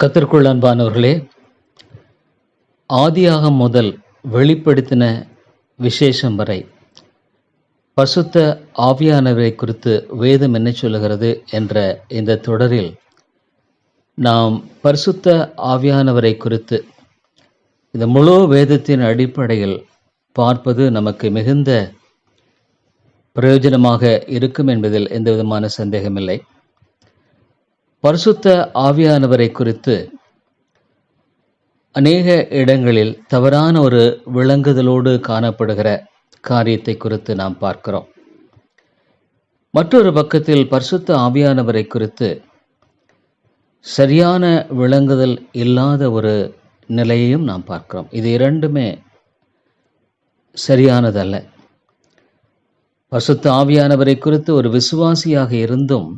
கத்திற்குள் அன்பானவர்களே ஆதியாகம் முதல் வெளிப்படுத்தின விசேஷம் வரை பசுத்த ஆவியானவரை குறித்து வேதம் என்ன சொல்லுகிறது என்ற இந்த தொடரில் நாம் பரிசுத்த ஆவியானவரை குறித்து இந்த முழு வேதத்தின் அடிப்படையில் பார்ப்பது நமக்கு மிகுந்த பிரயோஜனமாக இருக்கும் என்பதில் எந்த விதமான சந்தேகமில்லை. பரிசுத்த ஆவியானவரை குறித்து அநேக இடங்களில் தவறான ஒரு விளங்குதலோடு காணப்படுகிற காரியத்தை குறித்து நாம் பார்க்கிறோம். மற்றொரு பக்கத்தில் பரிசுத்த ஆவியானவரை குறித்து சரியான விளங்குதல் இல்லாத ஒரு நிலையையும் நாம் பார்க்கிறோம். இது இரண்டுமே சரியானதல்ல. பரிசுத்த ஆவியானவரை குறித்து ஒரு விசுவாசியாக இருந்தும்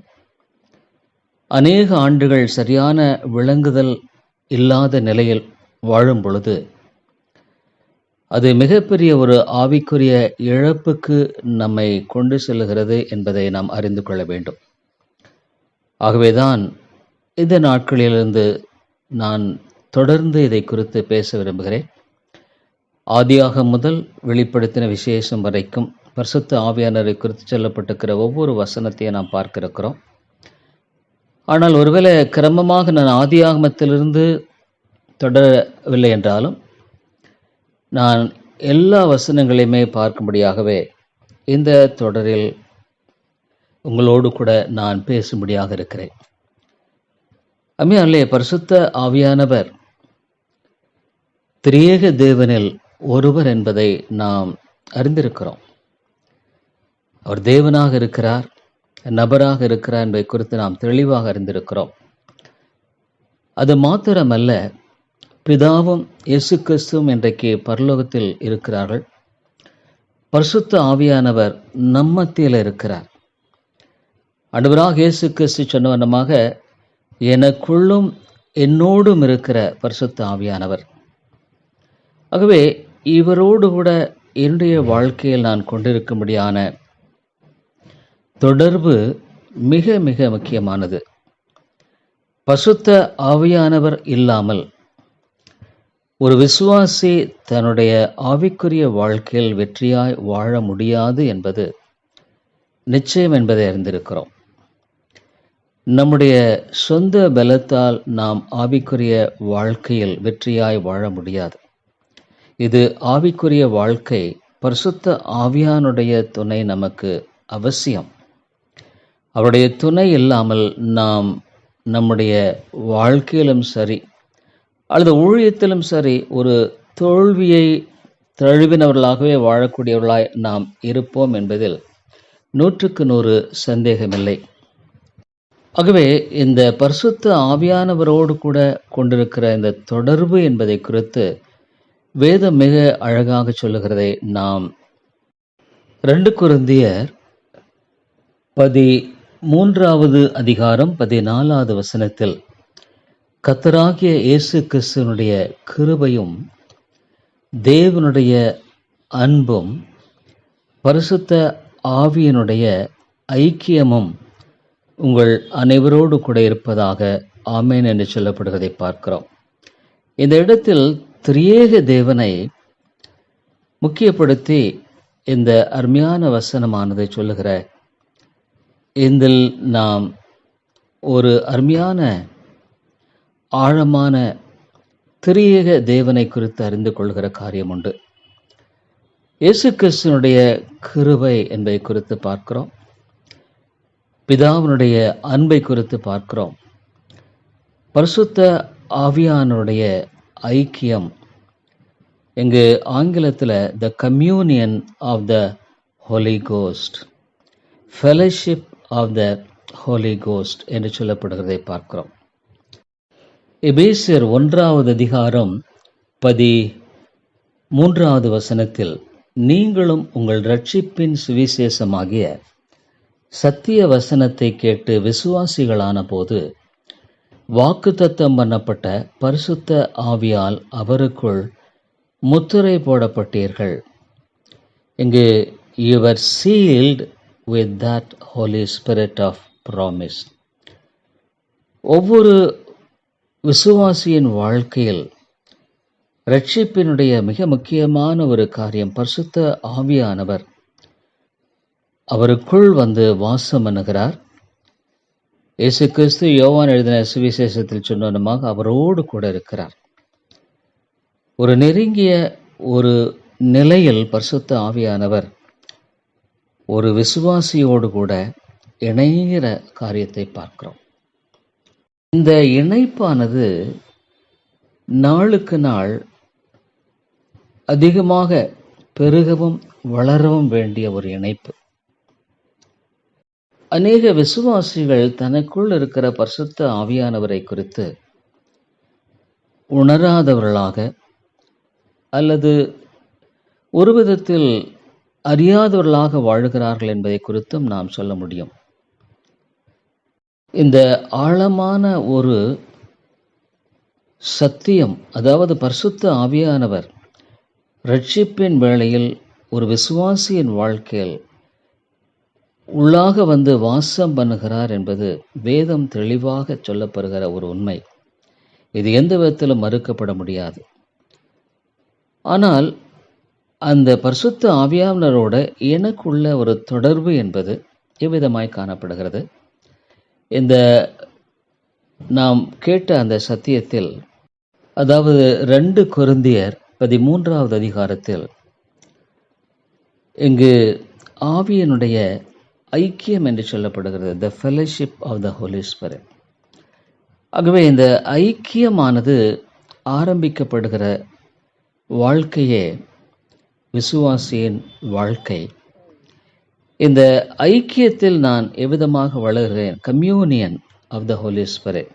அநேக ஆண்டுகள் சரியான விளங்குதல் இல்லாத நிலையில் வாழும் பொழுது அது மிகப்பெரிய ஒரு ஆவிக்குரிய இழப்புக்கு நம்மை கொண்டு செல்கிறது என்பதை நாம் அறிந்து கொள்ள வேண்டும். ஆகவேதான் இந்த நாட்களிலிருந்து நான் தொடர்ந்து இதை குறித்து பேச விரும்புகிறேன். ஆதியாக முதல் வெளிப்படுத்தின விசேஷம் வரைக்கும் பரிசுத்த ஆவியானரை குறித்து சொல்லப்பட்டிருக்கிற ஒவ்வொரு வசனத்தையும் நாம் பார்க்க இருக்கிறோம் ஆனால் ஒருவேளை கிரமமாக நான் ஆதியாகமத்திலிருந்து தொடரவில்லை என்றாலும் நான் எல்லா வசனங்களையுமே பார்க்கும்படியாகவே இந்த தொடரில் உங்களோடு கூட நான் பேசும்படியாக இருக்கிறேன். அம்மையாலே பரிசுத்த ஆவியானவர் திரியேக தேவனில் ஒருவர் என்பதை நாம் அறிந்திருக்கிறோம். அவர் தேவனாக இருக்கிறார். நபராக இருக்கிறார் என்பதை குறித்து நாம் தெளிவாக அறிந்திருக்கிறோம். அது மாத்திரமல்ல பிதாவும் இயேசு கிறிஸ்துவும் இன்றைக்கு பரலோகத்தில் இருக்கிறார்கள். பரிசுத்த ஆவியானவர் நம்மத்தியில் இருக்கிறார். அன்பராக இயேசு கிறிஸ்து சொன்னவனமாக எனக்குள்ளும் என்னோடும் இருக்கிற பரிசுத்த ஆவியானவர். ஆகவே இவரோடு கூட என்னுடைய வாழ்க்கையில் நான் கொண்டிருக்கும்படியான தொடர்பு மிக மிக முக்கியமானது. பசுத்த ஆவியானவர் இல்லாமல் ஒரு விசுவாசி தன்னுடைய ஆவிக்குரிய வாழ்க்கையில் வெற்றியாய் வாழ முடியாது என்பது நிச்சயம் என்பதை அறிந்திருக்கிறோம். நம்முடைய சொந்த பலத்தால் நாம் ஆவிக்குரிய வாழ்க்கையில் வெற்றியாய் வாழ முடியாது. இது ஆவிக்குரிய வாழ்க்கை பரிசுத்த ஆவியானுடைய துணை நமக்கு அவசியம். அவருடைய துணை இல்லாமல் நாம் நம்முடைய வாழ்க்கையிலும் சரி அல்லது ஊழியத்திலும் சரி ஒரு தோல்வியை தழுவினவர்களாகவே வாழக்கூடியவர்களாய் நாம் இருப்போம் என்பதில் நூற்றுக்கு நூறு சந்தேகமில்லை. ஆகவே இந்த பரிசுத்த ஆவியானவரோடு கூட கொண்டிருக்கிற இந்த தொடர்பு என்பதை குறித்து வேதம் மிக அழகாக சொல்லுகிறதை நாம் ரெண்டு குருந்தியர் பதி மூன்றாவது அதிகாரம் பதினாலாவது வசனத்தில் கத்தராகிய இயேசு கிறிஸ்துவனுடைய கிருபையும் தேவனுடைய அன்பும் பரிசுத்த ஆவியனுடைய ஐக்கியமும் உங்கள் அனைவரோடு கூட இருப்பதாக ஆமேன் என்று சொல்லப்படுவதை பார்க்கிறோம். இந்த இடத்தில் திரியேக தேவனை முக்கியப்படுத்தி இந்த அருமையான வசனமானதை சொல்லுகிற இதில் நாம் ஒரு அருமையான ஆழமான திரியேக தேவனை குறித்து அறிந்து கொள்கிற காரியம் உண்டு. இயேசு கிறிஸ்துவனுடைய கிருபை என்பதை குறித்து பார்க்கிறோம். பிதாவினுடைய அன்பை குறித்து பார்க்கிறோம். பரிசுத்த ஆவியானுடைய ஐக்கியம். இங்கு ஆங்கிலத்தில் the communion of the Holy Ghost fellowship of the Holy Ghost என்று சொல்லப்படுகிறதை பார்க்கிறோம். எபேசியர் ஒன்றாவது அதிகாரம் பதி மூன்றாவது வசனத்தில் நீங்களும் உங்கள் ரட்சிப்பின் சுவிசேஷமாகிய சத்திய வசனத்தை கேட்டு விசுவாசிகளான போது வாக்குத்தத்தம் பண்ணப்பட்ட பரிசுத்த ஆவியால் அவருக்குள் முத்திரை போடப்பட்டீர்கள். இங்கு your sealed with that Holy Spirit of promise ஒவ்வொரு விசுவாசியின் வாழ்க்கையில் ரட்சிப்பினுடைய மிக முக்கியமான ஒரு காரியம் பரிசுத்த ஆவியானவர். அவருக்குள் வந்து வாசம் பண்ணுகிறார். இயேசு கிறிஸ்து யோவான் எழுதின சுவிசேஷத்தில் சொன்னமாக அவரோடு கூட இருக்கிறார். ஒரு நெருங்கிய ஒரு நிலையில் பரிசுத்த ஆவியானவர் ஒரு விசுவாசியோடு கூட இணைகிற காரியத்தை பார்க்கிறோம். இந்த இணைப்பானது நாளுக்கு நாள் அதிகமாக பெருகவும் வளரவும் வேண்டிய ஒரு இணைப்பு. அநேக விசுவாசிகள் தனக்குள் இருக்கிற பரிசுத்த ஆவியானவரை குறித்து உணராதவர்களாக அல்லது ஒரு விதத்தில் அறியாதவர்களாக வாழ்கிறார்கள் என்பதை குறித்தும் நாம் சொல்ல முடியும். இந்த ஆழமான ஒரு சத்தியம் அதாவது பரிசுத்த ஆவியானவர் ரட்சிப்பின் வேளையில் ஒரு விசுவாசியின் வாழ்க்கையில் உள்ளாக வந்து வாசம் பண்ணுகிறார் என்பது வேதம் தெளிவாக சொல்லப்படுகிற ஒரு உண்மை. இது எந்த விதத்திலும் மறுக்கப்பட முடியாது. ஆனால் அந்த பரிசுத்த ஆவியானரோட எனக்குள்ள ஒரு தொடர்பு என்பது எவ்விதமாய் காணப்படுகிறது? இந்த நாம் கேட்ட அந்த சத்தியத்தில் அதாவது ரெண்டு குருந்தியர் பதிமூன்றாவது அதிகாரத்தில் இங்கு ஆவியனுடைய ஐக்கியம் என்று சொல்லப்படுகிறது the fellowship of the Holy Spirit ஆகவே இந்த ஐக்கியமானது ஆரம்பிக்கப்படுகிற வாழ்க்கையே விசுவாசியின் வாழ்க்கை. இந்த ஐக்கியத்தில் நான் எவ்விதமாக வளர்கிறேன்? Communion of the Holy Spirit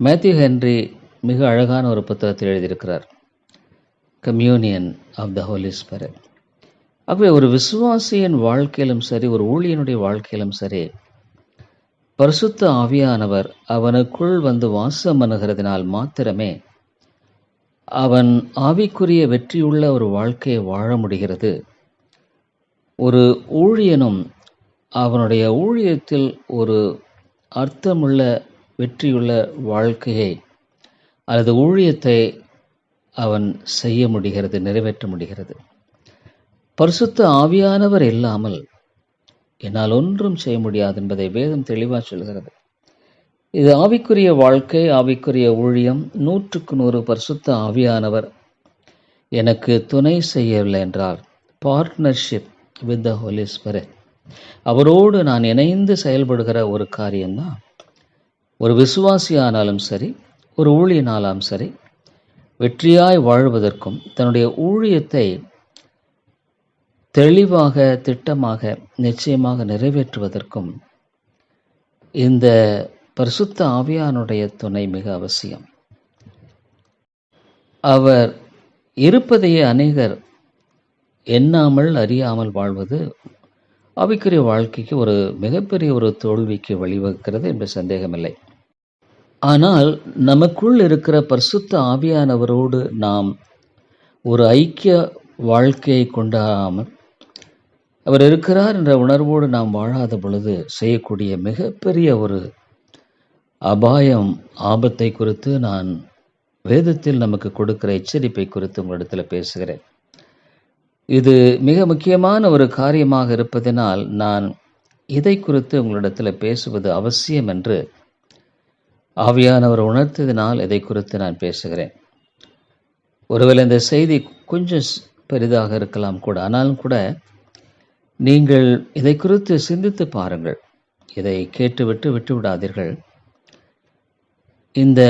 Matthew Henry மிக அழகான ஒரு புத்தகத்தில் எழுதியிருக்கிறார். Communion of the Holy Spirit ஆகவே ஒரு விசுவாசியின் வாழ்க்கையிலும் சரி ஒரு ஊழியனுடைய வாழ்க்கையிலும் சரி பரிசுத்த ஆவியானவர் அவனுக்குள் வந்து வாசம் பண்ணுகிறதுனால் மாத்திரமே அவன் ஆவிக்குரிய வெற்றியுள்ள ஒரு வாழ்க்கையை வாழ முடிகிறது. ஒரு ஊழியனும் அவனுடைய ஊழியத்தில் ஒரு அர்த்தமுள்ள வெற்றியுள்ள வாழ்க்கையை அல்லது ஊழியத்தை அவன் செய்ய முடிகிறது நிறைவேற்ற முடிகிறது. பரிசுத்த ஆவியானவர் இல்லாமல் என்னால் ஒன்றும் செய்ய முடியாது என்பதை வேதம் தெளிவாக சொல்கிறது. இது ஆவிக்குரிய வாழ்க்கை ஆவிக்குரிய ஊழியம் நூற்றுக்கு நூறு பரிசுத்த ஆவியானவர். எனக்கு துணை செய்யவில்லை என்றால் partnership with the Holy Spirit அவரோடு நான் இணைந்து செயல்படுகிற ஒரு காரியம்தான் ஒரு விசுவாசியானாலும் சரி ஒரு ஊழியனாலும் சரி வெற்றியாய் வாழ்வதற்கும் தன்னுடைய ஊழியத்தை தெளிவாக திட்டமாக நிச்சயமாக நிறைவேற்றுவதற்கும் இந்த பரிசுத்த ஆவியானுடைய துணை மிக அவசியம். அவர் இருப்பதையே அநேகர் எண்ணாமல் அறியாமல் வாழ்வது ஆவிக்குரிய வாழ்க்கைக்கு ஒரு மிகப்பெரிய ஒரு தோல்விக்கு வழிவகுக்கிறது என்ற சந்தேகமில்லை. ஆனால் நமக்குள் இருக்கிற பரிசுத்த ஆவியானவரோடு நாம் ஒரு ஐக்கிய வாழ்க்கையை கொண்டாமல் அவர் இருக்கிறார் என்ற உணர்வோடு நாம் வாழாத பொழுது செய்யக்கூடிய மிகப்பெரிய ஒரு அபாயம் ஆபத்தை குறித்து நான் வேதத்தில் நமக்கு கொடுக்கிற எச்சரிப்பை குறித்து உங்களிடத்தில் பேசுகிறேன். இது மிக முக்கியமான ஒரு காரியமாக இருப்பதனால் நான் இதை குறித்து உங்களிடத்தில் பேசுவது அவசியம் என்று ஆவியானவர் உணர்த்ததினால் இதை குறித்து நான் பேசுகிறேன். ஒருவேளை இந்த செய்தி கொஞ்சம் பெரிதாக இருக்கலாம் கூட ஆனாலும் கூட நீங்கள் இதை குறித்து சிந்தித்து பாருங்கள். இதை கேட்டுவிட்டு விட்டு விடாதீர்கள் இந்த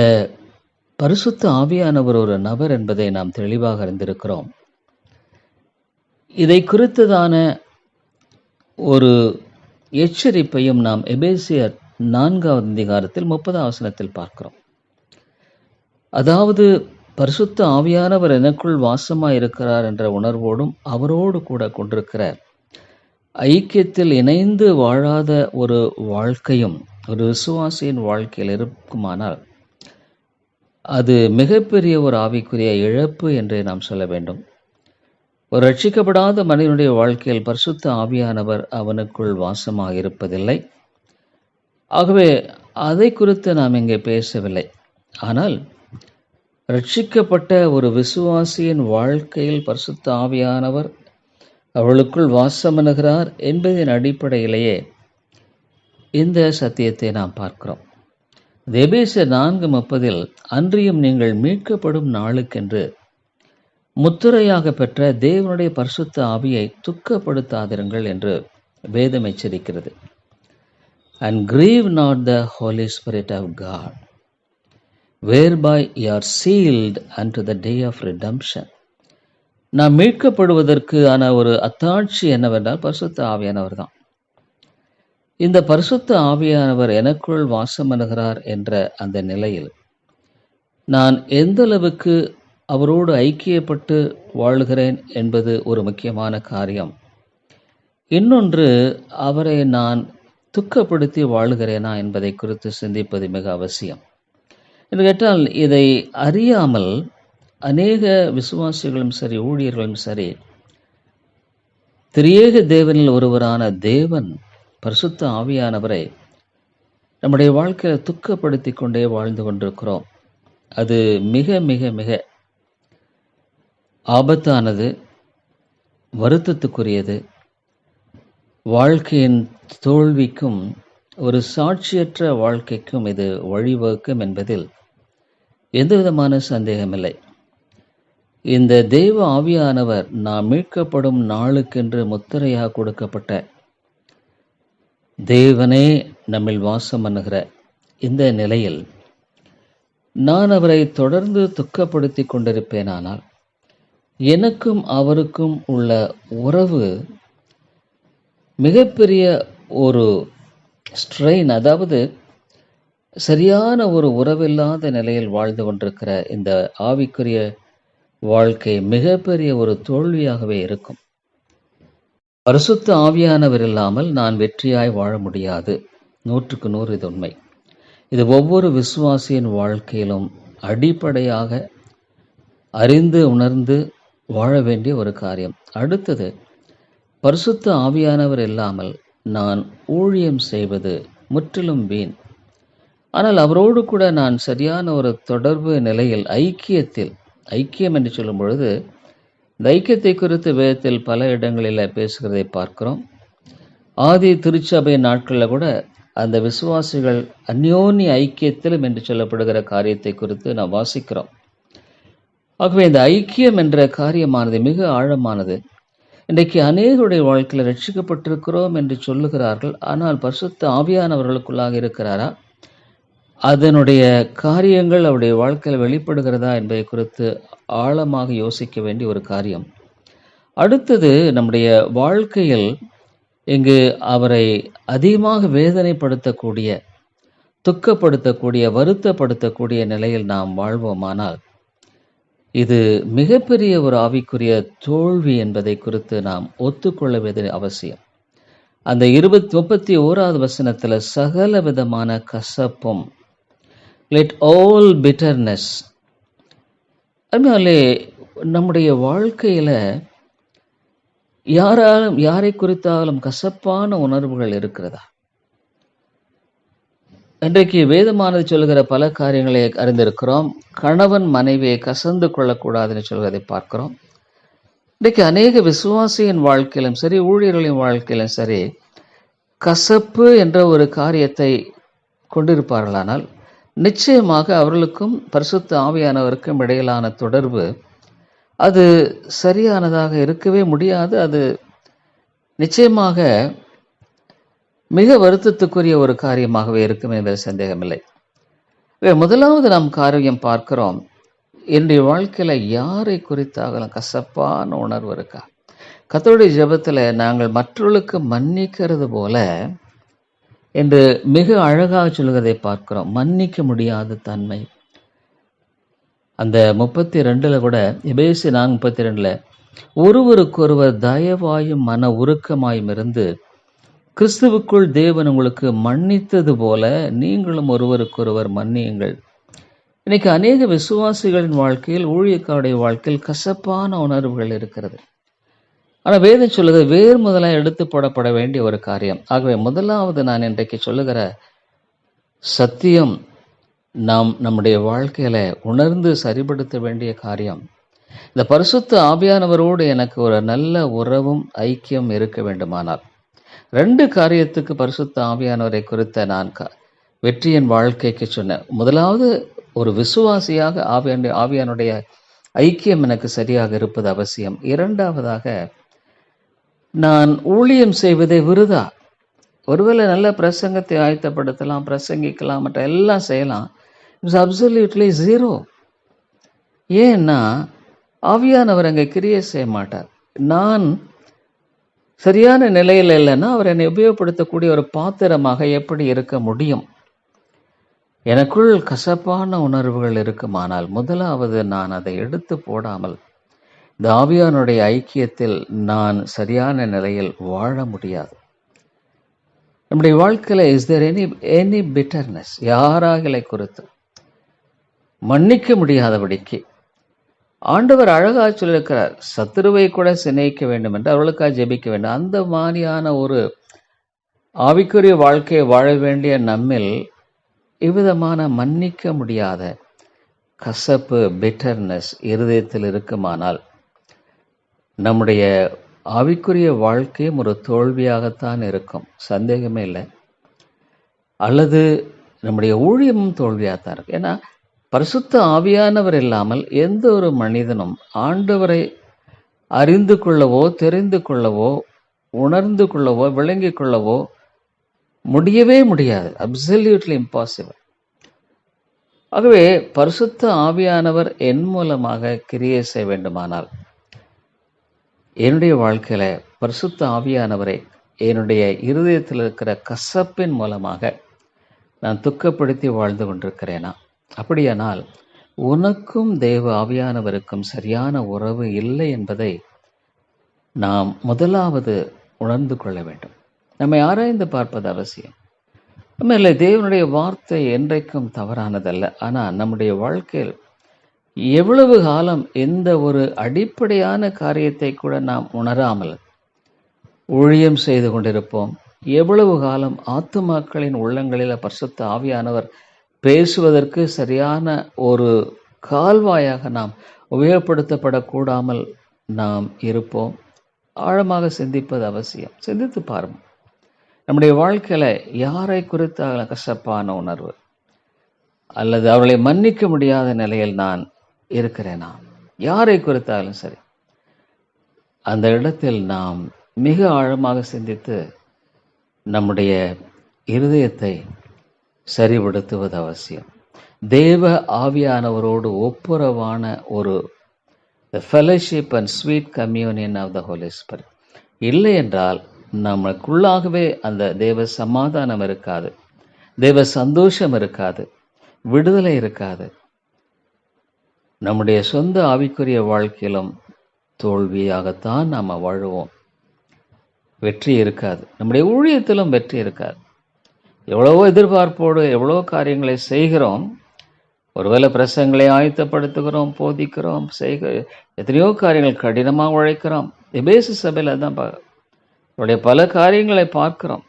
பரிசுத்த ஆவியானவர் ஒரு நபர் என்பதை நாம் தெளிவாக அறிந்திருக்கிறோம். இதை குறித்ததான ஒரு எச்சரிப்பையும் நாம் எபேசியர் நான்காவது அதிகாரத்தில் முப்பதாம் வசனத்தில் பார்க்கிறோம். அதாவது பரிசுத்த ஆவியானவர் எனக்குள் வாசமாக இருக்கிறார் என்ற உணர்வோடும் அவரோடு கூட கொண்டிருக்கிற ஐக்கியத்தில் இணைந்து வாழாத ஒரு வாழ்க்கையும் ஒரு விசுவாசியின் வாழ்க்கையில் இருக்குமானால் அது மிகப்பெரிய ஒரு ஆவிக்குரிய இழப்பு என்றே நாம் சொல்ல வேண்டும். ஒரு ரட்சிக்கப்படாத மனிதனுடைய வாழ்க்கையில் பரிசுத்த ஆவியானவர் அவனுக்குள் வாசமாக இருப்பதில்லை ஆகவே அதை குறித்து நாம் இங்கே பேசவில்லை. ஆனால் ரட்சிக்கப்பட்ட ஒரு விசுவாசியின் வாழ்க்கையில் பரிசுத்த ஆவியானவர் அவளுக்குள் வாசமணுகிறார் என்பதன் அடிப்படையிலேயே இந்த சத்தியத்தை நாம் பார்க்கிறோம். எபேச நான்கு முப்பதில் அன்றியும் நீங்கள் மீட்கப்படும் நாளுக்கென்று முத்திரையாக பெற்ற தேவனுடைய பரிசுத்த ஆவியை துக்கப்படுத்தாதிருங்கள் என்று வேதம் எச்சரிக்கிறது. And grieve not the Holy Spirit of God you are sealed and to the day of redemption நாம் மீட்கப்படுவதற்கு ஆன ஒரு அத்தாட்சி என்னவென்றால் பரிசுத்த ஆவியானவர் தான். இந்த பரிசுத்த ஆவியானவர் எனக்குள் வாசமனுகிறார் என்ற அந்த நிலையில் நான் எந்த அளவுக்கு அவரோடு ஐக்கியப்பட்டு வாழுகிறேன் என்பது ஒரு முக்கியமான காரியம். இன்னொன்று அவரை நான் துக்கப்படுத்தி வாழுகிறேனா என்பதை குறித்து சிந்திப்பது மிக அவசியம். என்று கேட்டால் இதை அறியாமல் அநேக விசுவாசிகளும் சரி ஊழியர்களும் சரி திரியேக தேவனில் ஒருவரான தேவன் பரிசுத்த ஆவியானவரை நம்முடைய வாழ்க்கையில் துக்கப்படுத்தி கொண்டே வாழ்ந்து கொண்டிருக்கிறோம். அது மிக மிக மிக ஆபத்தானது வருத்தத்துக்குரியது. வாழ்க்கையின் தோல்விக்கும் ஒரு சாட்சியற்ற வாழ்க்கைக்கும் இது வழிவகுக்கும் என்பதில் எந்த விதமான சந்தேகமில்லை. இந்த தெய்வ ஆவியானவர் நாம் மீட்கப்படும் நாளுக்கென்று முத்திரையாக கொடுக்கப்பட்ட தேவனே நம்மில் வாசம் பண்ணுகிற இந்த நிலையில் நான் அவரை தொடர்ந்து துக்கப்படுத்தி கொண்டிருப்பேனானால் எனக்கும் அவருக்கும் உள்ள உறவு மிகப்பெரிய ஒரு ஸ்ட்ரெயின் அதாவது சரியான ஒரு உறவில்லாத நிலையில் வாழ்ந்து கொண்டிருக்கிற இந்த ஆவிக்குரிய வாழ்க்கை மிகப்பெரிய ஒரு தோல்வியாகவே இருக்கும். பரிசுத்த ஆவியானவர் இல்லாமல் நான் வெற்றியாய் வாழ முடியாது. நூற்றுக்கு நூறு இது உண்மை. இது ஒவ்வொரு விசுவாசியின் வாழ்க்கையிலும் அடிப்படையாக அறிந்து உணர்ந்து வாழ வேண்டிய ஒரு காரியம். அடுத்தது பரிசுத்த ஆவியானவர் இல்லாமல் நான் ஊழியம் செய்வது முற்றிலும் வீண். ஆனால் அவரோடு கூட நான் சரியான ஒரு தொடர்பு நிலையில் ஐக்கியத்தில் ஐக்கியம் என்று சொல்லும் பொழுது இந்த ஐக்கியத்தை குறித்து வேதத்தில் பல இடங்களில் பேசுகிறதை பார்க்கிறோம். ஆதி திருச்சபை நாட்களில் கூட அந்த விசுவாசிகள் அந்யோன்ய ஐக்கியத்திலும் என்று சொல்லப்படுகிற காரியத்தை குறித்து நாம் வாசிக்கிறோம். ஆகவே இந்த ஐக்கியம் என்ற காரியமானது மிக ஆழமானது. இன்றைக்கு அநேகருடைய வாழ்க்கையில் ரட்சிக்கப்பட்டிருக்கிறோம் என்று சொல்லுகிறார்கள். ஆனால் பரிசுத்த ஆவியானவர்களுக்குள்ளாக இருக்கிறாரா? அதனுடைய காரியங்கள் அவருடைய வாழ்க்கையில் வெளிப்படுகிறதா என்பதை குறித்து ஆழமாக யோசிக்க வேண்டிய ஒரு காரியம். அடுத்தது நம்முடைய வாழ்க்கையில் இங்கு அவரை அதிகமாக வேதனைப்படுத்தக்கூடிய துக்கப்படுத்தக்கூடிய வருத்தப்படுத்தக்கூடிய நிலையில் நாம் வாழ்வோமானால் இது மிகப்பெரிய ஒரு ஆவிக்குரிய தோல்வி என்பதை குறித்து நாம் ஒத்துக்கொள்ள வேண்டிய அவசியம். அந்த இருபத்தி முப்பத்தி ஓராவது வசனத்தில் சகல விதமான கசப்பும் லெட் ஆல் பிட்டர்னஸ் அதனாலே நம்முடைய வாழ்க்கையில் யாராலும் யாரை குறித்தாலும் கசப்பான உணர்வுகள் இருக்கிறதா? இன்றைக்கு வேதமானது சொல்கிற பல காரியங்களை அறிந்திருக்கிறோம். கணவன் மனைவியை கசந்து கொள்ளக்கூடாதுன்னு சொல்வதை பார்க்கிறோம். இன்றைக்கு அநேக விசுவாசியின் வாழ்க்கையிலும் சரி ஊழியர்களின் வாழ்க்கையிலும் சரி கசப்பு என்ற ஒரு காரியத்தை கொண்டிருப்பார்களானால் நிச்சயமாக அவர்களுக்கும் பரிசுத்த ஆவியானவருக்கும் இடையிலான தொடர்பு அது சரியானதாக இருக்கவே முடியாது. அது நிச்சயமாக மிக வருத்தத்துக்குரிய ஒரு காரியமாகவே இருக்கும் என்பது சந்தேகமில்லை. முதலாவது நாம் காரியம் பார்க்கிறோம். என்னுடைய வாழ்க்கையில் யாரை குறித்தாகலாம்? கசப்பான உணர்வு இருக்கா? கத்தோடைய ஜெபத்தில் நாங்கள் மற்றவர்களுக்கு மன்னிக்கிறது போல என்று மிக அழகாக சொல்கிறதை பார்க்கிறோம். மன்னிக்க முடியாத தன்மை. அந்த முப்பத்தி ரெண்டில் கூட எபேசி நான் முப்பத்தி ரெண்டில் ஒருவருக்கொருவர் தயவாயும் மன உருக்கமாயும் இருந்து கிறிஸ்துவுக்குள் தேவன் உங்களுக்கு மன்னித்தது போல நீங்களும் ஒருவருக்கொருவர் மன்னியுங்கள். இன்னைக்கு அநேக விசுவாசிகளின் வாழ்க்கையில் ஊழியக்காருடைய வாழ்க்கையில் கசப்பான உணர்வுகள் இருக்கிறது. ஆனால் வேதம் சொல்லுது வேறு முதலாக எடுத்து போடப்பட வேண்டிய ஒரு காரியம். ஆகவே முதலாவது நான் இன்றைக்கு சொல்லுகிற சத்தியம் நாம் நம்முடைய வாழ்க்கையில உணர்ந்து சரிபடுத்த வேண்டிய காரியம். இந்த பரிசுத்த ஆவியானவரோடு எனக்கு ஒரு நல்ல உறவும் ஐக்கியம் இருக்க வேண்டுமானால். ரெண்டு காரியத்துக்கு பரிசுத்த ஆவியானவரை குறித்த நான் க- வெற்றியின் வாழ்க்கைக்கு சொன்னேன். முதலாவது ஒரு விசுவாசியாக ஆவியான ஆவியானுடைய ஐக்கியம் எனக்கு சரியாக இருப்பது அவசியம். இரண்டாவதாக நான் ஊழியம் செய்வதே விருதா? ஒருவேளை நல்ல பிரசங்கத்தை ஆயத்தப்படுத்தலாம் பிரசங்கிக்கலாம் மற்ற எல்லாம் செய்யலாம். இட்ஸ் அப்சல்யூட்லி ஜீரோ ஏன்னா ஆவியானவர் அங்கே கிரியை செய்ய மாட்டார். நான் சரியான நிலையில் இல்லைன்னா அவர் என்னை உபயோகப்படுத்தக்கூடிய ஒரு பாத்திரமாக எப்படி இருக்க முடியும்? எனக்குள் கசப்பான உணர்வுகள் இருக்குமானால் முதலாவது நான் அதை எடுத்து போடாமல் இந்த ஆவியானுடைய ஐக்கியத்தில் நான் சரியான நிலையில் வாழ முடியாது. நம்முடைய வாழ்க்கையில் is there any any bitterness யாராகலை குறித்து மன்னிக்க முடியாதபடிக்கு. ஆண்டவர் அழகாக சொல்லியிருக்கிறார் சத்துருவை கூட சிநேகிக்க வேண்டும் என்று அவர்களுக்காக ஜெபிக்க வேண்டும். அந்த மாதிரியான ஒரு ஆவிக்குரிய வாழ்க்கையை வாழ வேண்டிய நம்மில் இவ்விதமான மன்னிக்க முடியாத கசப்பு பிட்டர்னஸ் இருதயத்தில் இருக்குமானால் நம்முடைய ஆவிக்குரிய வாழ்க்கையும் ஒரு தோல்வியாகத்தான் இருக்கும். சந்தேகமே இல்லை. அல்லது நம்முடைய ஊழியமும் தோல்வியாகத்தான் இருக்கும். ஏன்னா பரிசுத்த ஆவியானவர் இல்லாமல் எந்த ஒரு மனிதனும் ஆண்டவரை அறிந்து கொள்ளவோ தெரிந்து கொள்ளவோ உணர்ந்து கொள்ளவோ விளங்கிக் கொள்ளவோ முடியவே முடியாது. அப்சல்யூட்லி இம்பாசிபிள் ஆகவே பரிசுத்த ஆவியானவர் என் மூலமாக கிரியை செய்ய வேண்டுமானால் என்னுடைய வாழ்க்கையில் பரிசுத்த ஆவியானவரை என்னுடைய இருதயத்தில் இருக்கிற கசப்பின் மூலமாக நான் துக்கப்படுத்தி வாழ்ந்து கொண்டிருக்கிறேனா? அப்படியானால் உனக்கும் தேவ ஆவியானவருக்கும் சரியான உறவு இல்லை என்பதை நாம் முதலாவது உணர்ந்து கொள்ள வேண்டும். நம்மை ஆராய்ந்து பார்ப்பது அவசியம். இல்லை தேவனுடைய வார்த்தை என்றைக்கும் தவறானதல்ல. ஆனால் நம்முடைய வாழ்க்கையில் எவ்வளவு காலம் எந்த ஒரு அடிப்படையான காரியத்தை கூட நாம் உணராமல் ஊழியம் செய்து கொண்டிருப்போம். எவ்வளவு காலம் ஆத்துமாக்களின் உள்ளங்களில் பரிசுத்த ஆவியானவர் பேசுவதற்கு சரியான ஒரு கால்வாயாக நாம் உபயோகப்படுத்தப்படக்கூடாமல் நாம் இருப்போம். ஆழமாக சிந்திப்பது அவசியம். சிந்தித்து பாருங்கள். நம்முடைய வாழ்க்கையில் யாரை குறித்த கசப்பான உணர்வு? அல்லது அவளை மன்னிக்க முடியாத நிலையில் நான் இருக்கிறேன்? நான் யாரை குறித்தாலும் சரி. அந்த இடத்தில் நாம் மிக ஆழமாக சிந்தித்து நம்முடைய இருதயத்தை சரிபடுத்துவது அவசியம். தேவ ஆவியானவரோடு ஒப்புரவான ஒரு fellowship and sweet communion of the Holy Spirit இல்லை என்றால் நமக்குள்ளாகவே அந்த தேவ சமாதானம் இருக்காது. தேவ சந்தோஷம் இருக்காது. விடுதலை இருக்காது. நம்முடைய சொந்த ஆவிக்குரிய வாழ்க்கையிலும் தோல்வியாகத்தான் நாம் வாழுவோம். வெற்றி இருக்காது. நம்முடைய ஊழியத்திலும் வெற்றி இருக்காது. எவ்வளவோ எதிர்பார்ப்போடு எவ்வளோ காரியங்களை செய்கிறோம். ஒருவேளை பிரசங்களை ஆயத்தப்படுத்துகிறோம் போதிக்கிறோம் செய்க எத்தனையோ காரியங்கள் கடினமாக உழைக்கிறோம். எபேசு சபையில் தான் நம்முடைய பல காரியங்களை பார்க்கிறோம்.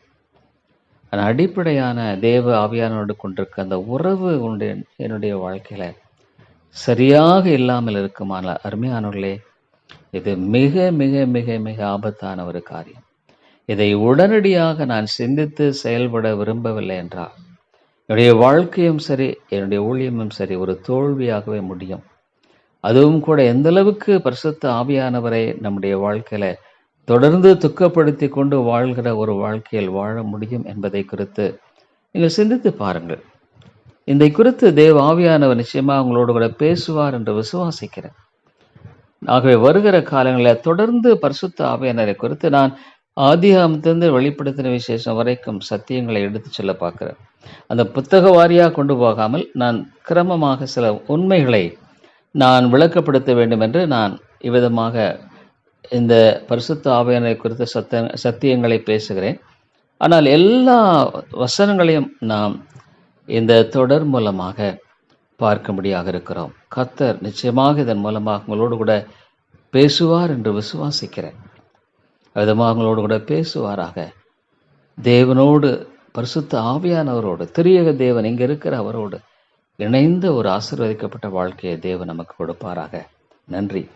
ஆனால் அடிப்படையான தேவ ஆவியானோடு கொண்டிருக்க அந்த உறவு உண்டு என்னுடைய வாழ்க்கையில் சரியாக இல்லாமல் இருக்குமானால் அருமையானவர்களே இது மிக மிக மிக மிக ஆபத்தான ஒரு காரியம். இதை உடனடியாக நான் சிந்தித்து செயல்பட விரும்பவில்லை என்றால் என்னுடைய வாழ்க்கையும் சரி என்னுடைய ஊழியமும் சரி ஒரு தோல்வியாகவே முடியும். அதுவும் கூட எந்த அளவுக்கு பரிசுத்த ஆவியானவரை நம்முடைய வாழ்க்கையில தொடர்ந்து துக்கப்படுத்தி கொண்டு வாழ்கிற ஒரு வாழ்க்கையில் வாழ முடியும் என்பதை குறித்து நீங்கள் சிந்தித்து பாருங்கள். இதை குறித்து தேவ ஆவியானவர் நிச்சயமாக அவங்களோடு கூட பேசுவார் என்று விசுவாசிக்கிறேன். ஆகவே வருகிற காலங்களில் தொடர்ந்து பரிசுத்த ஆவியானரை குறித்து நான் ஆதிகாமத்திலிருந்து வெளிப்படுத்தின விசேஷம் வரைக்கும் சத்தியங்களை எடுத்துச் சொல்ல பார்க்கிறேன். அந்த புத்தக வாரியாக கொண்டு போகாமல் நான் கிரமமாக சில உண்மைகளை நான் விளக்கப்படுத்த வேண்டும் என்று நான் இவ்விதமாக இந்த பரிசுத்த ஆவியானரை குறித்த சத்த சத்தியங்களை பேசுகிறேன். ஆனால் எல்லா வசனங்களையும் நாம் இந்த தொடர் மூலமாக பார்க்கும்படியாக இருக்கிறோம். கத்தர் நிச்சயமாக இதன் மூலமாக உங்களோடு கூட பேசுவார் என்று விசுவாசிக்கிறேன். விதமாக உங்களோடு கூட பேசுவாராக. தேவனோடு பரிசுத்த ஆவியானவரோடு திரியக தேவன் இங்கே இருக்கிற அவரோடு இணைந்த ஒரு ஆசீர்வதிக்கப்பட்ட வாழ்க்கையை தேவன் நமக்கு கொடுப்பாராக. நன்றி.